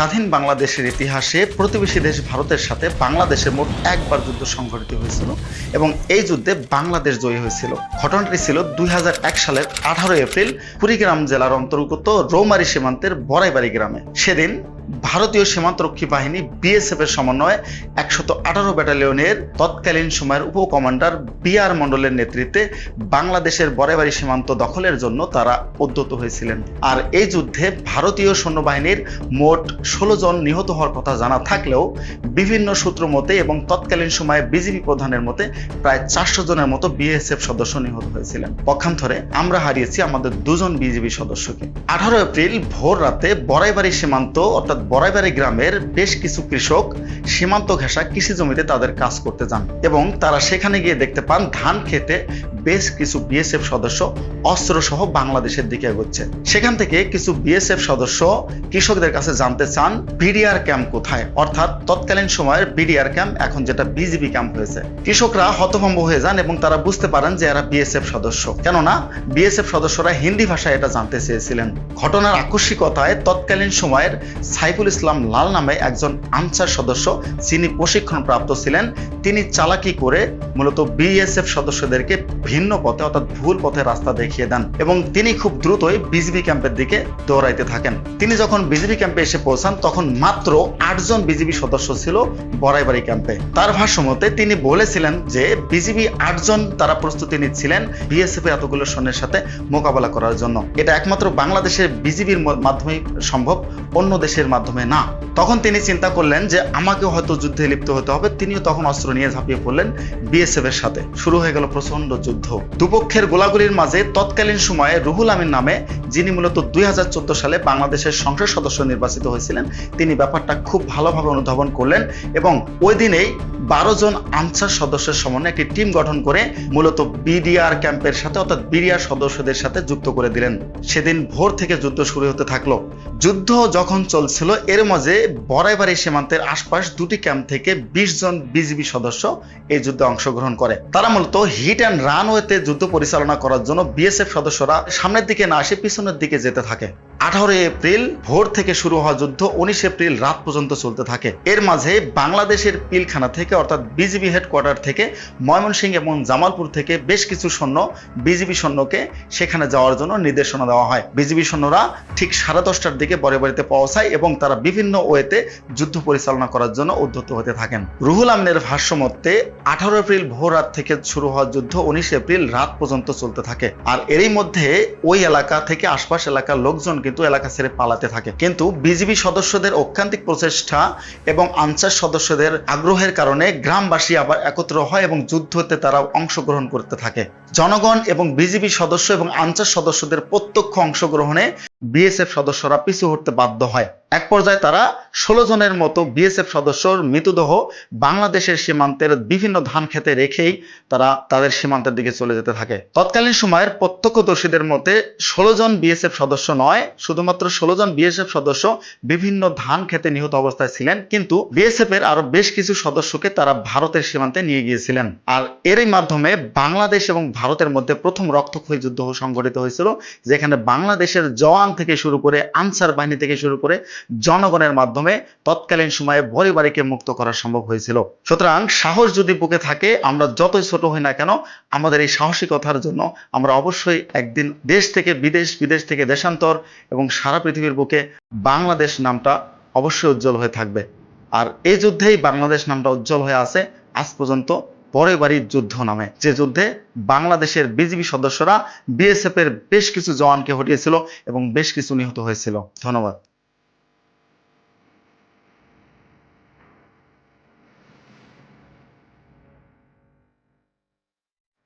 স্বাধীন বাংলাদেশের ইতিহাসে প্রতিবেশী দেশ ভারতের সাথে বাংলাদেশের মোট একবার যুদ্ধ সংঘটিত হয়েছিল এবং এই যুদ্ধে বাংলাদেশ জয়ী হয়েছিল। ঘটনাটি ছিল দুই হাজার এক সালের আঠারো এপ্রিল কুড়িগ্রাম জেলার অন্তর্গত রৌমারি সীমান্তের বড়াইবাড়ি গ্রামে। সেদিন ভারতীয় সীমান্তরক্ষী বাহিনী বিএসএফ এর সমন্বয়ে একশত আঠারো ব্যাটালিয়নের তৎকালীন সময়ের উপ কমান্ডার বি আর মণ্ডলের নেতৃত্বে বাংলাদেশের বড়াইবাড়ি সীমান্ত দখলের জন্য তারা উদ্যত হয়েছিলেন। আর এই যুদ্ধে ভারতীয় সৈন্যবাহিনীর মোট ষোলো জন নিহত হওয়ার কথা জানা থাকলেও বিভিন্ন সূত্র মতে এবং তৎকালীন সময়ে বিজেপি প্রধানের মতে প্রায় চারশো জনের মতো বিএসএফ সদস্য নিহত হয়েছিলেন। পক্ষান্তরে আমরা হারিয়েছি আমাদের দুজন বিজেপি সদস্যকে। আঠারো এপ্রিল ভোর রাতে বড়াইবাড়ি সীমান্ত, অর্থাৎ বড়াইবাড়ি গ্রামের বেশ কিছু কৃষক সীমান্ত ঘেঁষা কৃষি জমিতে তাদের কাজ করতে যান এবং তারা সেখানে গিয়ে দেখতে পান, ধান খেতে বেশ কিছু বিএসএফ সদস্য অস্ত্র সহ বাংলাদেশের দিকে এগোচ্ছে। সেখান থেকে কিছু বিএসএফ সদস্য কৃষকদের কাছে জানতে চান বিডিআর ক্যাম্প কোথায়? অর্থাৎ তৎকালীন সময়ের বিডিআর ক্যাম্প এখন যেটা বিজিবি ক্যাম্প হয়েছে। কৃষকরা হতভম্ব হয়ে যান এবং তারা বুঝতে পারেন যে এরা বিএসএফ সদস্য। কেননা বিএসএফ সদস্যরা হিন্দি ভাষায় এটা জানতে চেয়েছিলেন। ঘটনার আকস্মিকতায় তৎকালীন সময়ের সাইফুল ইসলাম লাল নামে একজন আনসার সদস্য, যিনি প্রশিক্ষণ প্রাপ্ত ছিলেন, তিনি চালাকি করে মূলত বিএসএফ সদস্যদেরকে ভিন্ন পথে, অর্থাৎ ভুল পথে রাস্তা দেখিয়ে দেন এবং তিনি খুব দ্রুতই বিজিবি ক্যাম্পের দিকে দৌড়াইতে থাকেন। তিনি যখন বিজিবি ক্যাম্পে এসে পৌঁছান, তখন মাত্র আটজন বিজিবি সদস্য ছিল বড়াইবাড়ি ক্যাম্পে। তার ভাষ্য মতে তিনি বলেছিলেন যে, বিজিবি আটজন তারা প্রস্তুতি নিচ্ছিলেন বিএসএফ এর এতগুলো সৈন্যের সাথে মোকাবেলা করার জন্য। এটা একমাত্র বাংলাদেশের বিজিবির মাধ্যমে সম্ভব, অন্য দেশের মাধ্যমে না। তখন তিনি চিন্তা করলেন যে আমাকে হয়তো যুদ্ধে লিপ্ত হতে হবে। তিনিও তখন অস্ত্র নিয়ে ঝাঁপিয়ে পড়লেন বিএসএফ এর সাথে। শুরু হয়ে গেল প্রচণ্ড যুদ্ধ। দুপক্ষের গোলাগুলির মাঝে তৎকালীন সময়ে রুহুল আমিন নামে যিনি মূলত দুই হাজার চোদ্দ সালে বাংলাদেশের সংসদ সদস্য নির্বাচিত হয়েছিলেন, তিনি ব্যাপারটা খুব ভালোভাবে অনুধাবন করলেন এবং ওই দিনেই বারো জন আনসার সদস্যের সমন্বয়ে একটি টিম গঠন করে মূলত বিডিআর ক্যাম্পের সাথে, অর্থাৎ বিডিআর সদস্যদের সাথে যুক্ত করে দিলেন। সেদিন ভোর থেকে যুদ্ধ শুরু হতে থাকল। যুদ্ধ যখন চলছিল, এর মাঝে বড়াইবাড়ি সীমান্তের আশপাশ দুটি ক্যাম্প থেকে বিশ জন বিজিবি সদস্য এই যুদ্ধে অংশগ্রহণ করে। তারা মূলত হিট অ্যান্ড রানওয়েতে যুদ্ধ পরিচালনা করার জন্য বিএসএফ সদস্যরা সামনের দিকে না আসে পিছনের দিকে যেতে থাকে। আঠারো এপ্রিল ভোর থেকে শুরু হওয়া যুদ্ধ উনিশ এপ্রিল রাত পর্যন্ত চলতে থাকে। এর মাঝে বাংলাদেশের পিলখানা থেকে অর্থাৎ বিজিবি হেডকোয়ার্টার থেকে ময়মনসিংহ এবং জামালপুর থেকে বেশ কিছু সৈন্য বিজিবি সৈন্যকে সেখানে যাওয়ার জন্য নির্দেশনা দেওয়া হয়। বিজিবি সৈন্যরা ঠিক সাড়ে দশটার দিকে বড় বাড়িতে পৌঁছায় এবং তারা বিভিন্ন ওয়েতে যুদ্ধ পরিচালনা করার জন্য উদ্যত হতে থাকেন। রুহুল আমিনের ভাষ্য মতে আঠারো এপ্রিল ভোর রাত থেকে শুরু হওয়া যুদ্ধ উনিশ এপ্রিল রাত পর্যন্ত চলতে থাকে। আর এরই মধ্যে ওই এলাকা থেকে আশপাশ এলাকার লোকজন কিন্তু এলাকা ছেড়ে পালাতে থাকে। কিন্তু বিজিবি সদস্যদের অক্ষান্তিক প্রচেষ্টা এবং আনসার সদস্যদের আগ্রহের কারণে গ্রামবাসী আবার একত্র হয় এবং যুদ্ধতে তারা অংশগ্রহণ করতে থাকে। জনগণ এবং বিজিবি সদস্য এবং আনসার সদস্যদের প্রত্যক্ষ অংশগ্রহণে বিএসএফ সদস্যরা পিছু হটতে বাধ্য হয়। এক পর্যায়ে তারা ষোলো জনের মতো বিএসএফ সদস্যর মৃতদেহ বাংলাদেশের সীমান্তের বিভিন্ন ধান খেতে রেখেই তারা তাদের সীমান্তের দিকে চলে যেতে থাকে। তৎকালীন সময়ের প্রত্যক্ষদর্শীদের মতে ষোলো জন বিএসএফ সদস্য নয়, শুধুমাত্র ষোলো জন বিএসএফ সদস্য বিভিন্ন ধান খেতে নিহত অবস্থায় ছিলেন, কিন্তু বিএসএফ এর আরও বেশ কিছু সদস্যকে তারা ভারতের সীমান্তে নিয়ে গিয়েছিলেন। আর এরই মাধ্যমে বাংলাদেশ এবং ভারতের মধ্যে প্রথম রক্তক্ষয়ী যুদ্ধ সংঘটিত হয়েছিল, যেখানে বাংলাদেশের জওয়ান থেকে শুরু করে আনসার বাহিনী থেকে শুরু করে জনগণের মাধ্যমে তৎকালীন সময়ে পরিবারকে মুক্ত করা সম্ভব হয়েছিল। সুতরাং সাহস যদি বুকে থাকে, আমরা যতই ছোট হই না কেন, আমাদের এই সাহসিকতার জন্য আমরা অবশ্যই একদিন দেশ থেকে বিদেশ বিদেশ থেকে দেশান্তর এবং সারা পৃথিবীর বুকে বাংলাদেশ নামটা অবশ্যই উজ্জ্বল হয়ে থাকবে। আর এই যুদ্ধেই বাংলাদেশ নামটা উজ্জ্বল হয়ে আছে, আজ পর্যন্ত পরে বাড়ির যুদ্ধ নামে। যে যুদ্ধে বাংলাদেশের বিজিবি সদস্যরা বিএসএফ এর বেশ কিছু জওয়ানকে হটিয়েছিল এবং বেশ কিছু নিহত হয়েছিল। ধন্যবাদ।